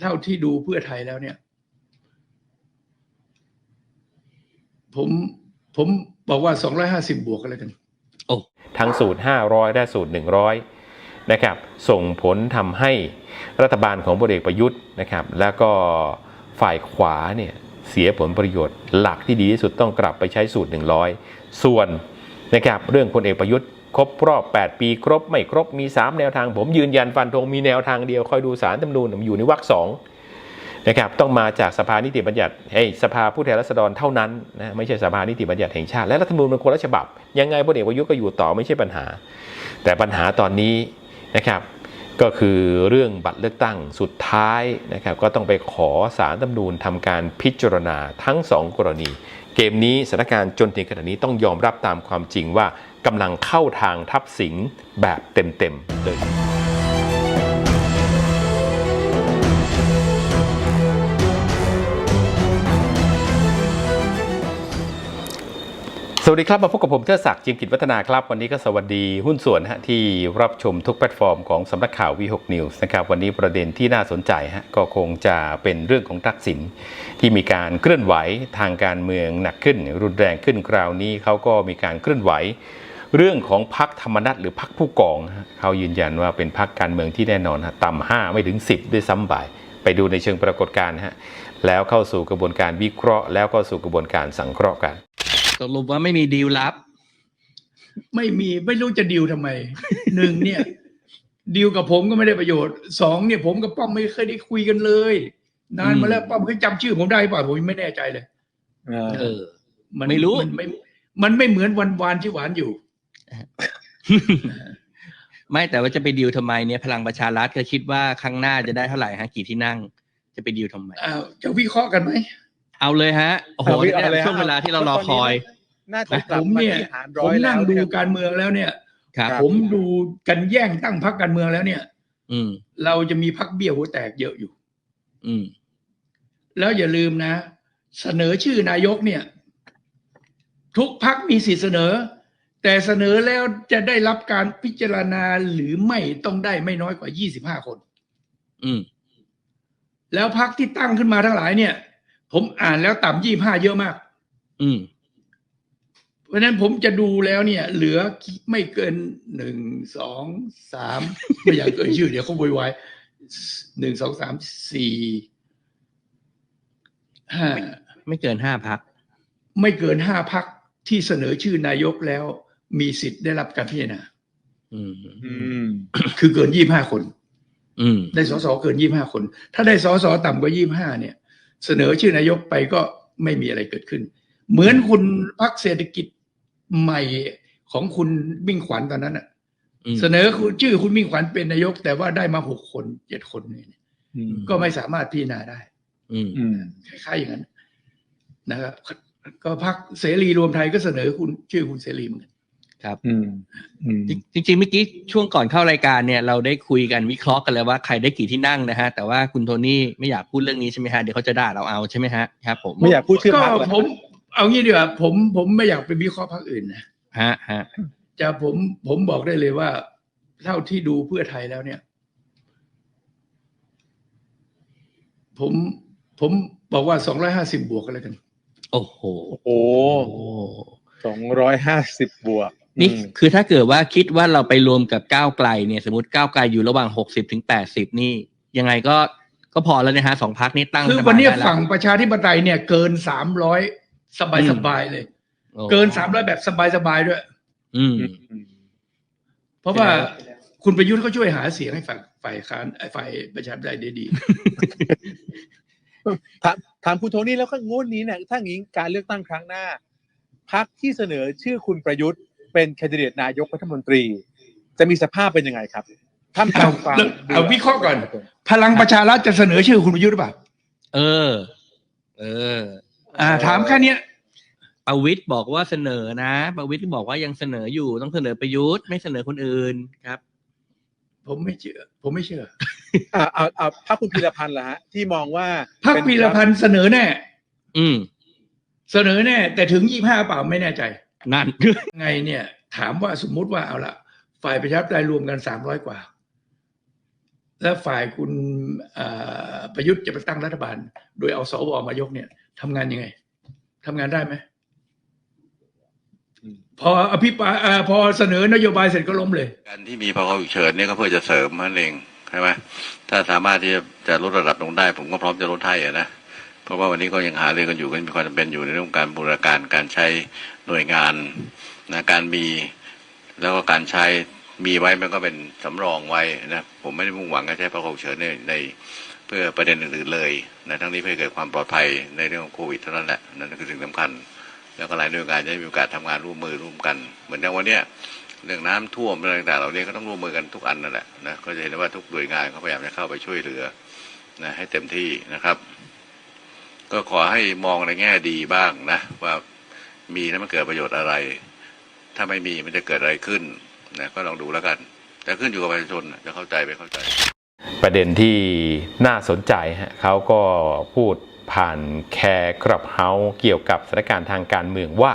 เท่าที่ดูเพื่อไทยแล้วเนี่ย ผมผมบอกว่าสองร้อยห้าสิบบวกกันแล้วกันทั้งสูตร 500 และสูตร 100 นะครับ ส่งผลทำให้รัฐบาลของพลเอกประยุทธ์นะครับ แล้วก็ฝ่ายขวาเนี่ยเสียผลประโยชน์หลักที่ดีที่สุดต้องกลับไปใช้สูตร 100 ส่วนนะครับเรื่องพลเอกประยุทธ์ ครบรอบ 8 ปีครบไม่ครบมี 3 แนวทาง ผมยืนยันฟันธงมีแนวทางเดียวคอยดูสารตำนูนอยู่ในวรรคสองนะครับต้องมาจากสภานิติบัญญัติเอ้ยสภาผู้แทนราษฎรเท่านั้นนะไม่ใช่สภานิติบัญญัติแห่งชาติและรัฐธรรมนูญมันคนละฉบับ ยังไงพลเอกประยุทธ์ก็อยู่ต่อไม่ใช่ปัญหา แต่ปัญหาตอนนี้นะครับก็คือเรื่องบัตรเลือกตั้งสุดท้ายนะครับก็ต้องไปขอสารตำนูนทำการพิจารณาทั้งสองกรณี เกมนี้สถานการณ์จนถึงขณะนี้ต้องยอมรับตามความจริงว่ากำลังเข้าทางทับสิงแบบเต็มๆเลย สวัสดีครับ มาพบกับผมเทิดศักดิ์จิมกิจวัฒนาครับ วันนี้ก็สวัสดีหุ้นส่วนฮะที่รับชมทุกแพลตฟอร์มของสำนักข่าววี6 News นะครับวันนี้ประเด็นที่น่าสนใจฮะก็คงจะเป็นเรื่องของทักษิณที่มีการเคลื่อนไหวทางการเมืองหนักขึ้น รุนแรงขึ้นคราวนี้เขาก็มีการเคลื่อนไหว เรื่องของพักธรรมนัตหรือพักผู้กองเขายืนยันว่าเป็นพักการเมืองที่แน่นอนฮะต่ำห้าไม่ถึง 10 ด้วยซ้ำไปไปดูในเชิงปรากฏการณ์ฮะแล้วเข้าสู่กระบวนการวิเคราะห์ แล้วก็สู่กระบวนการสังเคราะห์กัน ตกลงว่าไม่มีดีลลับ ไม่มีไม่รู้จะดิวทำไมหนึ่งเนี่ยดิวกับผมก็ไม่ได้ประโยชน์สองเนี่ย ผมกับป้อมไม่เคยได้คุยกันเลย นานมาแล้วป้อมเคยจำชื่อผมได้เปล่าผมยังไม่แน่ใจเลยเออ มันไม่รู้นไม่มันไม่เหมือนวันวานที่หวานอยู่ไม่แต่ว่าจะไปดีลทำไมเนี่ยพลังประชารัฐก็คิดว่าครั้งหน้าจะได้เท่าไหร่ฮะกี่ที่นั่ง จะไปดีลทำไมอ้าวจะวิเคราะห์กันไหม เอาเลยฮะโอ้โหเอาเลยเอาเลยช่วงเวลาที่เรารอคอยน่าจะกลัผบมมาเนี่ยที่หารผร้อมยนั่งดูแล้วการเมืองแล้วเนี่ยครับครับผมดูกันแย่งตั้งพักการเมืองแล้วเนี่ย อืม เราจะมีพักเบี้ยวหัวแตกเยอะอยู่ อืม แล้วอย่าลืมนะ เสนอชื่อนายกเนี่ย ทุกพักมีสิทธิเสนอ แต่เสนอแล้วจะได้รับการพิจารณาหรือไม่ต้องได้ไม่น้อยกว่า25คน อืม แล้วพักที่ตั้งขึ้นมาทั้งหลายเนี่ย ผมอ่านแล้วต่ำ25เยอะมาก อืม เพราะฉะนั้นผมจะดูแล้วเนี่ย เหลือไม่เกินหนึ่งสองสามไม่อยากเอ่ยชื่อเดี๋ยวเขาโวยวายหนึ่งสองสามสี่ห้าไม่เกินห้าพัก ไม่เกินห้าพักที่เสนอชื่อนายกแล้ว มีสิทธิ์ได้รับการพิจารณาอืมอืมคือเกินยี่ห้าคนอืมได้สสเกินยี่ห้าคน ถ้าได้สสต่ำกว่ายี่ห้าเนี่ย เสนอชื่อนายกไปก็ไม่มีอะไรเกิดขึ้น เหมือนคุณพักเศรษฐกิจใหม่ของคุณมิ่งขวัญตอนนั้นน่ะอืมเสนอคุณชื่อคุณมิ่งขวัญเป็นนายก แต่ว่าได้มาหกคนเจ็ดคนเนี่ยอืมก็ไม่สามารถพิจารณาได้อืมอืมคล้ายๆอย่างนั้นนะครับก็พักเสรีรวมไทยก็เสนอคุณชื่อคุณเสรีเหมือนกัน อืมอืมจริงๆเมื่อกี้ช่วงก่อนเข้ารายการเนี่ยเราได้คุยกันวิเคราะห์กันแล้วว่าใครได้กี่ที่นั่งนะฮะแต่ว่าคุณโทนี่ไม่อยากพูดเรื่องนี้ใช่ไหมฮะเดี๋ยวเขาจะด่าเราเอาใช่ไหมฮะครับผมไม่อยากพูดชื่อก็พรรคเลยผม เอางี้ดีกว่าผมผมไม่อยากไปวิเคราะห์พรรคอื่นนะฮะฮะจะผมผมบอกได้เลยว่าเท่าที่ดูเพื่อไทยแล้วเนี่ย ผมผมบอกว่าสองร้อยห้าสิบบวกกันแล้วกัน โอ้โหโอ้โหโอ้สองร้อยห้าสิบบวก นี่อืมคือถ้าเกิดว่าคิดว่าเราไปรวมกับก้าวไกลเนี่ยสมมติก้าวไกลอยู่ระหว่างหกสิบถึงแปดสิบนี่ ยังไงก็ก็พอแล้วนะฮะสองพักนี้ตั้งคือรัฐบาลวันนี้ได้แล้วฝั่งประชาธิปไตยเนี่ยเกินสามร้อยสบายสบายเลยโอ้เกินสามร้อยแบบสบายสบายด้วย อืมอืมเพราะว่าคุณประยุทธ์เขาช่วยหาเสียงให้ฝ่ายฝ่ายค้านไอ้ฝ่ายประชาธิปไตยได้ดีถามถามคุณโทนี่แล้วก็งวดนี้เนี่ยถ้างี้การเลือกตั้งครั้งหน้าพักที่เสนอชื่อคุณประยุทธ์ เป็นแคนดิเดตนายกรัฐมนตรี จะมีสภาพเป็นยังไงครับท่ามกลางความเอาเอาวิเคราะห์ก่อน พลังประชารัฐจะเสนอชื่อคุณประยุทธ์หรือเปล่าเออ เออ อ่า ถามแค่เนี้ยประวิตยบอกว่าเสนอนะประวิตยบอกว่ายังเสนออยู่ต้องเสนอประยุทธ์ไม่เสนอคนอื่นครับ ผมไม่เชื่อ ผมไม่เชื่ออ่าเอาเอาพักคุณพีรพันธ์ล่ะฮะที่มองว่าพรรคเป็นพีรพันธ์เสนอแน่ อืม เสนอแน่ แต่ถึงยี่ห้าเปล่าไม่แน่ใจ นั่นไงเนี่ย ถามว่าสมมุติว่าเอาละฝ่ายประชาธิปไตยรวมกันสามร้อยกว่า และฝ่ายคุณเอ่อประยุทธ์จะไปตั้งรัฐบาล โดยเอาสวมายกเนี่ยทำงานยังไงทำงานได้ไหมอืมพออภิปรายเอ่อพอเสนอนโยบายเสร็จก็ล้มเลย การที่มีพรกฉุกเฉินเนี่ยก็เพื่อจะเสริมมันเองใช่ไหมถ้าสามารถที่จะจะลดระดับลงได้ ผมก็พร้อมจะลดให้อะนะ เพราะว่าวันนี้ก็ยังหาเรื่องกันอยู่ก็มีความจำเป็นอยู่ในเรื่องของการบูรณาการการใช้หน่วยงานนะการมีแล้วก็การใช้มีไว้มันก็เป็นสำรองไว้นะผมไม่ได้มุ่งหวังจะใช้พรกฉุกเฉินในในเพื่อประเด็นอื่นๆเลยนะทั้งนี้เพื่อเกิดความปลอดภัยในเรื่องของโควิดเท่านั้นแหละนั่นคือสิ่งสำคัญ แล้วก็หลายหน่วยงานจะได้มีโอกาสทำงานร่วมมือร่วมกัน เหมือนอย่างวันเนี้ยเรื่องน้ำท่วมเรื่องต่างๆเหล่านี้ก็ต้องร่วมมือกันทุกอันนั่นแหละนะก็จะเห็นได้ว่าทุกหน่วยงานเขาพยายามจะเข้าไปช่วยเหลือนะให้เต็มที่นะครับ ก็ขอให้มองในแง่ดีบ้างนะ ว่ามีแล้วมันเกิดประโยชน์อะไร ถ้าไม่มีมันจะเกิดอะไรขึ้นนะก็ลองดูแล้วกัน แต่ขึ้นอยู่กับประชาชนจะเข้าใจไม่เข้าใจ ประเด็นที่น่าสนใจฮะเขาก็พูดผ่านแคร์กรับเฮาเกี่ยวกับสถานการณ์ทางการเมืองว่า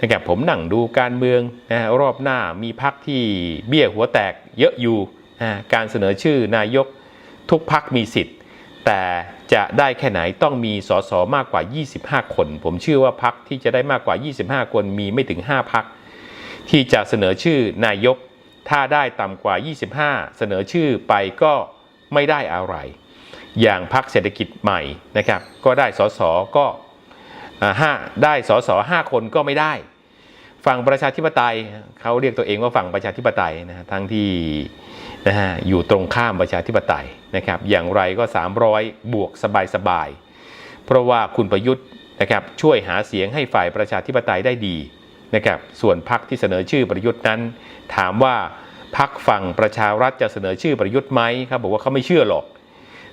นะครับผมนั่งดูการเมืองนะฮะรอบหน้ามีพักที่เบี้ยหัวแตกเยอะอยู่นะการเสนอชื่อนายกทุกพักมีสิทธิ์ แต่ จะได้แค่ไหนต้องมีสสมากกว่า 25 คน ผมเชื่อว่าพักที่จะได้มากกว่า 25 คนมีไม่ถึง 5 พัก ที่จะเสนอชื่อนายก ถ้าได้ต่ำกว่า 25 เสนอชื่อไปก็ไม่ได้อะไร อย่างพักเศรษฐกิจใหม่นะครับ ก็ได้สสก็ห้าได้สสห้าคนก็ไม่ได้ ฝั่งประชาธิปไตยเขาเรียกตัวเองว่าฝั่งประชาธิปไตยนะฮะทั้งที่นะฮะอยู่ตรงข้ามประชาธิปไตยนะครับอย่างไรก็ 300 บวกสบายๆเพราะว่าคุณประยุทธ์นะครับช่วยหาเสียงให้ฝ่ายประชาธิปไตยได้ดีนะครับส่วนพักที่เสนอชื่อประยุทธ์นั้น ถามว่าพักฝั่งประชารัฐจะเสนอชื่อประยุทธ์ไหมครับบอกว่าเขาไม่เชื่อหรอก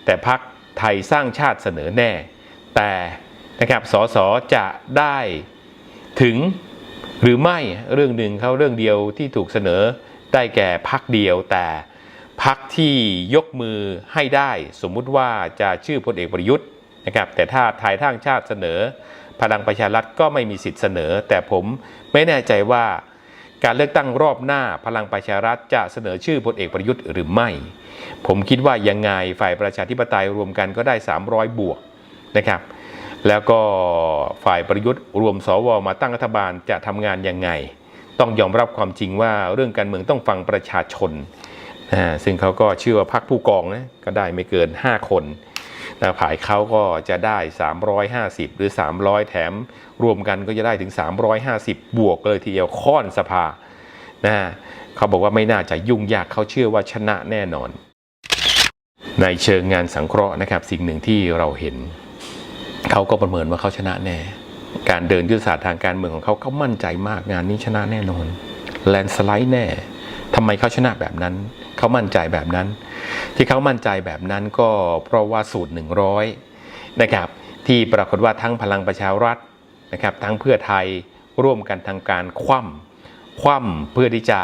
แต่พักไทยสร้างชาติเสนอแน่ แต่นะครับสสจะได้ถึง หรือไม่เรื่องหนึ่งเขาเรื่องเดียวที่ถูกเสนอได้แก่พักเดียวแต่พักที่ยกมือให้ได้สมมุติว่าจะชื่อพลเอกประยุทธ์นะครับแต่ถ้าไทยทั้งชาติเสนอ พลังประชารัฐก็ไม่มีสิทธิ์เสนอ แต่ผมไม่แน่ใจว่า การเลือกตั้งรอบหน้าพลังประชารัฐจะเสนอชื่อพลเอกประยุทธ์หรือไม่ ผมคิดว่ายังไงฝ่ายประชาธิปไตยรวมกันก็ได้ 300 บวกนะครับ แล้วก็ฝ่ายประยุทธ์รวมสวมาตั้งรัฐบาลจะทำงานยังไง ต้องยอมรับความจริงว่าเรื่องการเมืองต้องฟังประชาชนนะซึ่งเขาก็เชื่อว่าพรรคผู้กองนะก็ได้ไม่เกิน 5 คนแต่ฝ่ายเขาก็จะได้ 350 หรือ 300 แถมรวมกันก็จะได้ถึง 350 บวกเลยทีเดียวค่อนสภานะเขาบอกว่าไม่น่าจะยุ่งยากเขาเชื่อว่าชนะแน่นอน ในเชิงงานสังเคราะห์นะครับ สิ่งหนึ่งที่เราเห็น เขาก็ประเมินว่าเขาชนะแน่ การเดินยุทธศาสตร์ทางการเมืองของเขาเขามั่นใจมากงานนี้ชนะแน่นอนแลนสไลด์แน่ทำไมเขาชนะแบบนั้น เขามั่นใจแบบนั้น ที่เขามั่นใจแบบนั้นก็เพราะว่าสูตร 100 นะครับ ที่ปรากฏว่าทั้งพลังประชารัฐนะครับ ทั้งเพื่อไทยร่วมกันทางการคว่ำคว่ำเพื่อที่จะ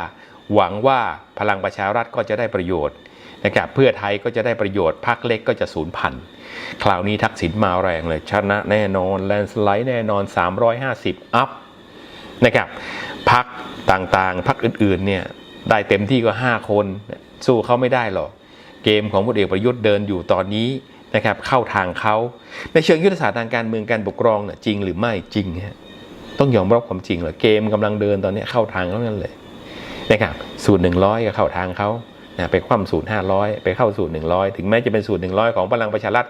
หวังว่าพลังประชารัฐก็จะได้ประโยชน์ นะครับเพื่อไทยก็จะได้ประโยชน์พรรคเล็กก็จะสูญพันธุ์คราวนี้ทักษิณมาแรงเลย ชนะแน่นอนแลนสไลด์แน่นอน 350 อัพนะครับพักต่างๆพักอื่นๆเนี่ยได้เต็มที่ก็ 5 คน สู้เขาไม่ได้หรอก เกมของพลเอกประยุทธ์เดินอยู่ตอนนี้นะครับเข้าทางเขาในเชิงยุทธศาสตร์ทางการเมืองการปกครองเนี่ยจริงหรือไม่จริงฮะต้องยอมรับความจริงเลยเกมกำลังเดินตอนนี้เข้าทางเขานั่นเลยนะครับสูตรหนึ่งร้อยก็เข้าทางเขา นะไปคว่ำสูตรห้าร้อยไปเข้าสูตรหนึ่งร้อยถึงแม้จะเป็นสูตรหนึ่งร้อยของพลังประชารัฐ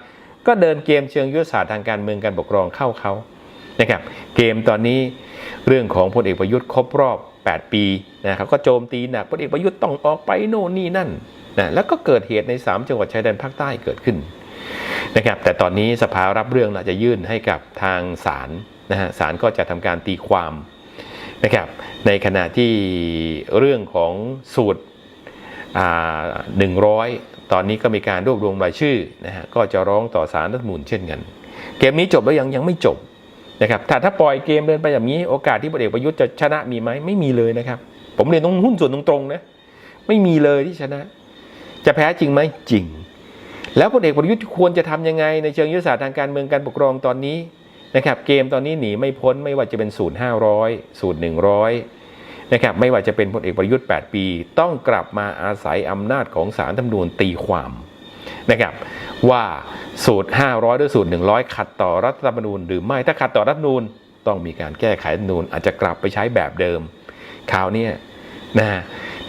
ก็เดินเกมเชิงยุทธศาสตร์ทางการเมืองการปกครองเข้าเขานะครับเกมตอนนี้เรื่องของพลเอกประยุทธ์ครบรอบ 8 ปีนะครับก็โจมตีหนักพลเอกประยุทธ์ต้องออกไปโน่นนี่นั่นนะแล้วก็เกิดเหตุใน 3 จังหวัดชายแดนภาคใต้เกิดขึ้นนะครับแต่ตอนนี้สภารับเรื่องน่าจะยื่นให้กับทางศาลนะฮะศาลก็จะทำการตีความนะครับในขณะที่เรื่องของสูตร หนึ่งร้อยตอนนี้ก็มีการรวบรวมรายชื่อนะฮะก็จะร้องต่อสารรัฐมนูญเช่นกัน เกมนี้จบแล้วยังยังไม่จบนะครับถ้าถ้าปล่อยเกมเดินไปแบบนี้โอกาสที่พลเอกประยุทธ์จะชนะมีไหมไม่มีเลยนะครับ ผมเรียนตรงหุ้นส่วนตรงๆนะไม่มีเลยที่ชนะ จะแพ้จริงไหมจริง แล้วพลเอกประยุทธ์ควรจะทำยังไงในเชิงยุทธศาสตร์ทางการเมืองการปกครองตอนนี้นะครับเกมตอนนี้หนีไม่พ้นไม่ว่าจะเป็นสูตร500สูตร100 นะครับไม่ว่าจะเป็นพลเอกประยุทธ์ 8 ปี ต้องกลับมาอาศัยอำนาจของสารธรรมนูญตีความนะครับว่าสูตร 500 หรือสูตร 100 ขัดต่อรัฐธรรมนูญหรือไม่ถ้าขัดต่อรัฐธรรมนูญต้องมีการแก้ไขรัฐธรรมนูญอาจจะกลับไปใช้แบบเดิมคราวนี้นะ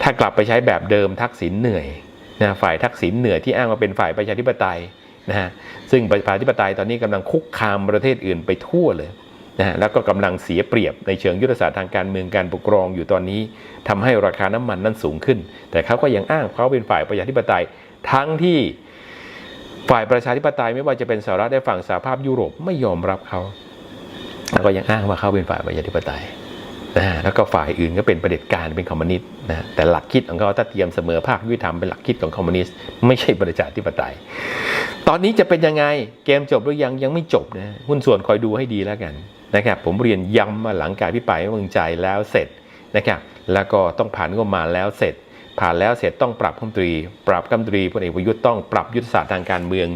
ถ้ากลับไปใช้แบบเดิมทักษิณเหนื่อยนะฝ่ายทักษิณเหนื่อยที่อ้างว่าเป็นฝ่ายประชาธิปไตยนะฮะซึ่งประชาธิปไตยตอนนี้กำลังคุกคามประเทศอื่นไปทั่วเลย นะฮะแล้วก็กำลังเสียเปรียบในเชิงยุทธศาสตร์ทางการเมืองการปกครองอยู่ตอนนี้ทำให้ราคาน้ำมันนั้นสูงขึ้น แต่เขาก็ยังอ้างเขาเป็นฝ่ายประชาธิปไตยทั้งที่ฝ่ายประชาธิปไตยไม่ว่าจะเป็นสหรัฐและฝั่งสหภาพยุโรปไม่ยอมรับเขาแล้วก็ยังอ้างว่าเขาเป็นฝ่ายประชาธิปไตยนะแล้วก็ฝ่ายอื่นก็เป็นประเด็จการเป็นคอมมิวนิสต์นะฮะแต่หลักคิดของเขาถ้าเตรียมเสมอภาคยุติธรรมเป็นหลักคิดของคอมมิวนิสต์ไม่ใช่ประชาธิปไตย ตอนนี้จะเป็นยังไงเกมจบหรือยังยังไม่จบนะหุ้นส่วนคอยดูให้ดีแล้วกัน นะครับผมเรียนย้ำมาหลังการพิปรายไม่วางใจแล้วเสร็จนะครับแล้วก็ต้องผ่านงบมาแล้วเสร็จ ผ่านแล้วเสร็จต้องปรับคำตรี ปรับคำตรีพลเอกประยุทธ์ต้องปรับยุทธศาสตร์ทางการเมือง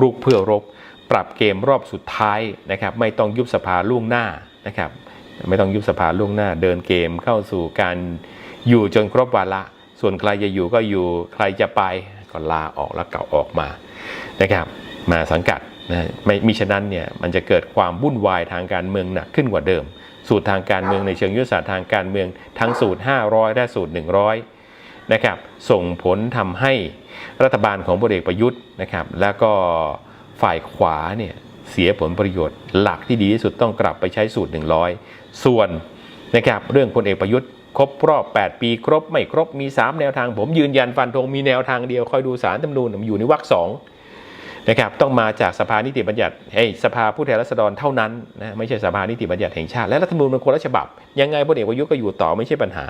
รุกเพื่อรบ ปรับเกมรอบสุดท้ายนะครับไม่ต้องยุบสภาล่วงหน้านะครับไม่ต้องยุบสภาล่วงหน้า เดินเกมเข้าสู่การอยู่จนครบวาระส่วนใครจะอยู่ก็อยู่ใครจะไปก็ลาออกแล้วเก่าออกมานะครับมาสังกัด นะไม่มิฉะนั้นเนี่ยมันจะเกิดความวุ่นวายทางการเมืองหนักขึ้นกว่าเดิม สูตรทางการเมืองในเชิงยุทธศาสตร์ทางการเมืองทั้งสูตร 500 และสูตร 100นะครับส่งผลทำให้รัฐบาลของพลเอกประยุทธ์นะครับแล้วก็ฝ่ายขวาเนี่ยเสียผลประโยชน์หลักที่ดีที่สุดต้องกลับไปใช้สูตร 100 ส่วนนะครับเรื่องพลเอกประยุทธ์ครบรอบ 8 ปีครบไม่ครบมี 3 แนวทางผมยืนยันฟันธงมีแนวทางเดียวคอยดูสารรัฐธรรมนูญมันอยู่ในวรรคสอง นะครับต้องมาจากสภานิติบัญญัติเอ้ยสภาผู้แทนราษฎรเท่านั้นนะไม่ใช่สภานิติบัญญัติแห่งชาติและรัฐธรรมนูญมันคนละฉบับ ยังไงพลเอกประยุทธ์ก็อยู่ต่อไม่ใช่ปัญหา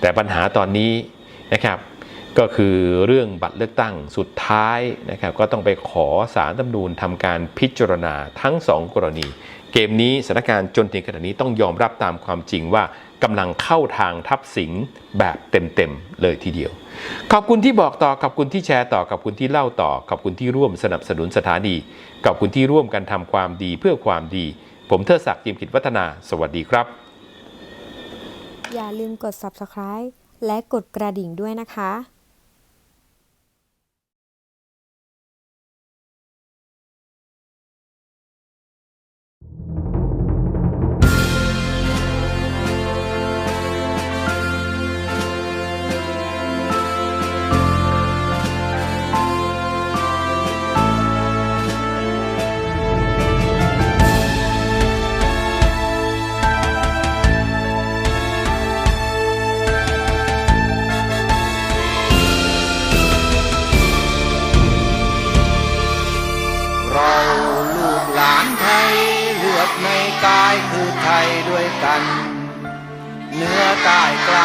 แต่ปัญหาตอนนี้นะครับก็คือเรื่องบัตรเลือกตั้งสุดท้ายนะครับก็ต้องไปขอสารรัฐมนูญทำการพิจารณาทั้งสองกรณี เกมนี้สถานการณ์จนถึงขณะนี้ต้องยอมรับตามความจริงว่า กำลังเข้าทางทับสิงแบบเต็มๆเลยทีเดียว ขอบคุณที่บอกต่อขอบคุณที่แชร์ต่อขอบคุณที่เล่าต่อขอบคุณที่ร่วมสนับสนุนสถานีขอบคุณที่ร่วมกันทำความดีเพื่อความดี ผมเทิดศักดิ์จิมกิจวัฒนา สวัสดีครับ อย่าลืมกด subscribe และกดกระดิ่งด้วยนะคะ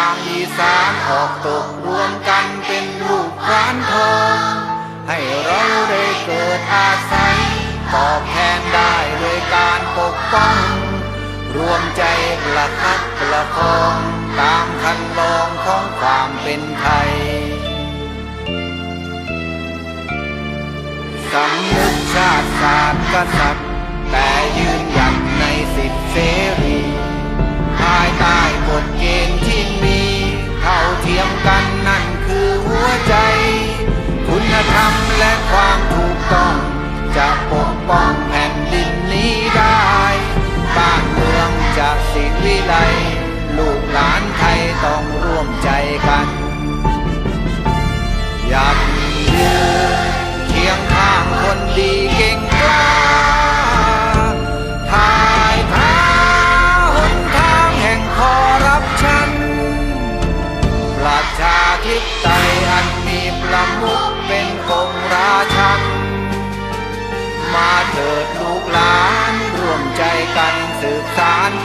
างอีสานออกตกรวมกันเป็นลูกพรานทองให้เราได้เกิดอาศัย ตอบแทนได้ด้วยการปกป้อง รวมใจประคับประคองตามคันลองของความเป็นไทยสำนึกชาติศาสตร์กษัตริย์แต่ยืนหยัดในสิทธิเสรีายใต้กฎเกณฑ์ที่มีเท่าเทียมกันนั่นคือหัวใจ คุณธรรมและความถูกต้อง จะปกป้องแผ่นดินนี้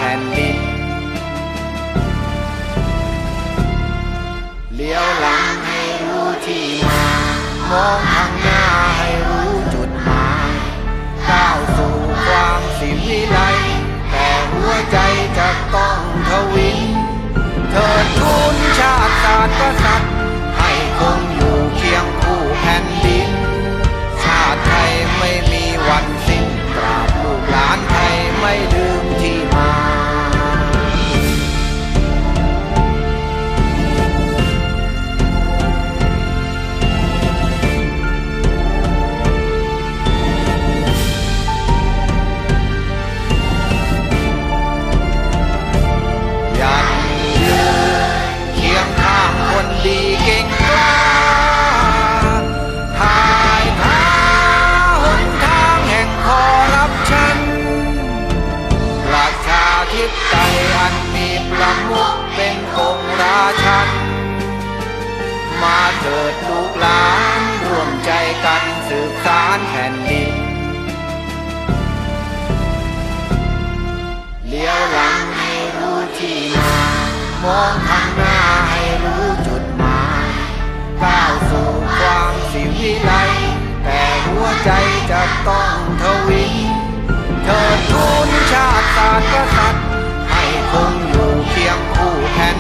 แผ่นดิน เลี้ยวหลังให้รู้ที่มา มองข้างหน้าให้รู้จุดหมายก้าวสู่ความสิวิไลแต่หัวใจจะต้องทวินเถิดทุนชาติศาสตร์กษัตริย์ให้คงอยู่เคียงคู่แผ่นดิน ชาติไทยไม่มีวันสิ้นตราบลูกหลานไทยไม่ลืม time. เถิดลูกหลานร่วมใจกันสืบสานแผ่นดิน เลี้ยวหลังให้รู้ที่มามองทางหน้าให้รู้จุดหมายก้าวสู่ความสิวิไลแต่หัวใจจะต้องทวีเธอทูลชาติศาสตร์กษัตริย์ให้คงอยู่เคียงคู่แผ่น